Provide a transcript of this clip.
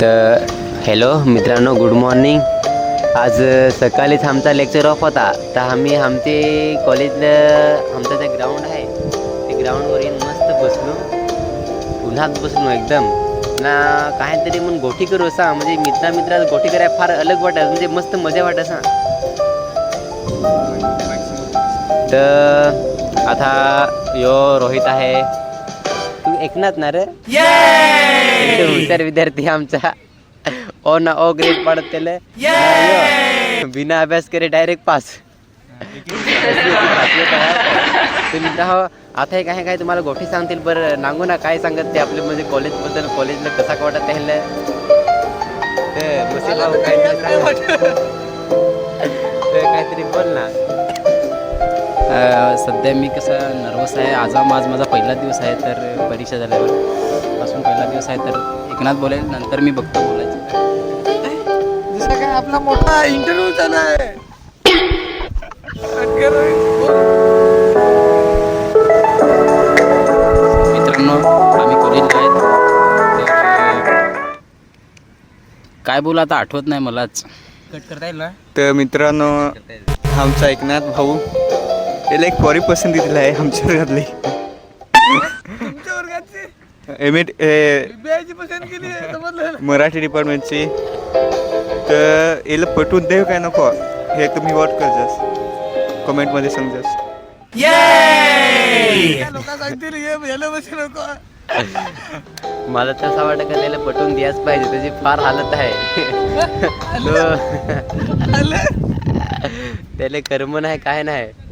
तर हॅलो मित्रांनो good morning आज सकाळीच आमचा लेक्चर ऑफ होता. तर आम्ही आमचे कॉलेजलं आमचं जे ग्राउंड आहे ते ग्राउंडवर येऊन मस्त बसलो. उन्हात बसलो एकदम. ना काहीतरी म्हणून गोठी करू असा. म्हणजे मित्रा मित्रा गोठी करायला फार अलग वाटत म्हणजे मस्त मजा वाटत असा तर आता यो रोहित आहे. तू ऐकणार ना रे? हुशार विद्यार्थी आमचा ओ ना ओ ग्रेड पाडत त्याला बिना अभ्यास करे डायरेक्ट पास तर मित्र हो आता हे काय काय तुम्हाला गोष्टी सांगतील बरं नांगू ना काय सांगत ते आपले म्हणजे कॉलेजबद्दल कॉलेजला कसा वाटत त्याला? ते मुसे भाऊ काहीतरी बोल ना. अ, सध्या मी कसं नर्वस आहे. आज हा माझ माझा पहिला दिवस आहे तर परीक्षा झाल्यावर. पासून पहिला दिवस आहे तर एकनाथ बोलेल नंतर मी बघतो बोलायचं दुसरा काय आपला मोठा इंटरव्ह्यू चालू आहे. मित्रांनो आम्ही कॉलेजला आहेत. काय बोला आता आठवत नाही मलाच. कट करता येईल ना? तर मित्रांनो आमचा एकनाथ भाऊ याला एक पोरी पसंती दिला आहे आमच्या वर्गातली एम एड मराठी डिपार्टमेंटची तर याला पटवून देऊ काय नको? हे तुम्ही वॉट करजास. कमेंटमध्ये सांगजास. मला तर असं वाटतं का त्याला पटवून द्यायच पाहिजे त्याची फार हालत आहे. त्याला कर्म नाही काय नाही.